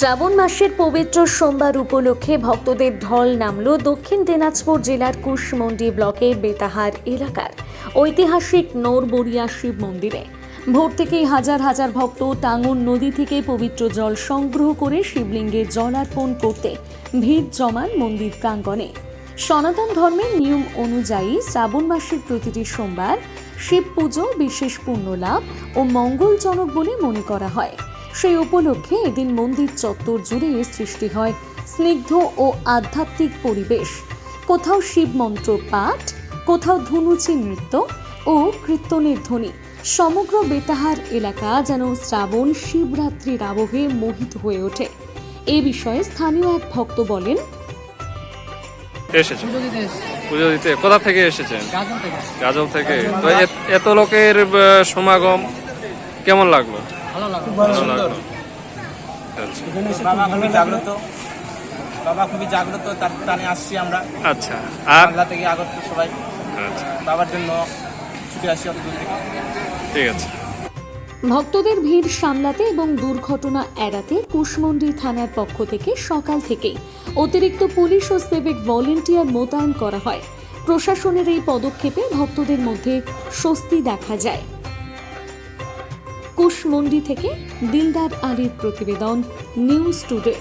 শ্রাবণ মাসের পবিত্র সোমবার উপলক্ষে ভক্তদের ঢল নামল দক্ষিণ দিনাজপুর জেলার কুশমন্ডি ব্লকের বেতাহার এলাকার ঐতিহাসিক নৌরবরিয়া শিব মন্দিরে। ভোর থেকেই হাজার হাজার ভক্ত টাঙ্গন নদী থেকে পবিত্র জল সংগ্রহ করে শিবলিঙ্গে জলার্পণ করতে ভিড় জমান মন্দির প্রাঙ্গণে। সনাতন ধর্মের নিয়ম অনুযায়ী শ্রাবণ মাসের প্রতিটি সোমবার শিব পুজো বিশেষ পুণ্য লাভ ও মঙ্গলজনক বলে মনে করা হয়। সেই উপলক্ষে এদিন মন্দির চত্বর জুড়ে সৃষ্টি হয় স্নিগ্ধ ও আধ্যাত্মিক পরিবেশ। কোথাও শিব মন্ত্র পাঠ কোথাও ধুনুচি নৃত্য ও কীর্তনের ধ্বনি। সমগ্র বেতাহার এলাকা যেন শ্রাবণ শিবরাত্রির আবহে মোহিত হয়ে ওঠে। এ বিষয়ে স্থানীয় এক ভক্ত বলেন এসেছি পুজো দিতে কোথা থেকে এসেছেন? গাজল থেকে। তো এত লোকের আহ, সমাগম কেমন লাগল? ভালো লাগল। আচ্ছা বাবা খুবই জাগ্রত। বাবা খুবই জাগ্রত তার টানে আসছি আমরা। আচ্ছা বাংলা থেকে আগত সবাই। আচ্ছা। বাবার জন্য ছুটে আসি অত দূর থেকে। ঠিক আছে। ভক্তদের ভিড় সামলাতে এবং দুর্ঘটনা এড়াতে কুশমন্ডি থানার পক্ষ থেকে সকাল থেকেই অতিরিক্ত পুলিশ ও সিভিক ভলেন্টিয়ার মোতায়েন করা হয়। প্রশাসনের এই পদক্ষেপে ভক্তদের মধ্যে স্বস্তি দেখা যায়। কুশমন্ডি থেকে দিলদার আলীর প্রতিবেদন নিউজ টুডে।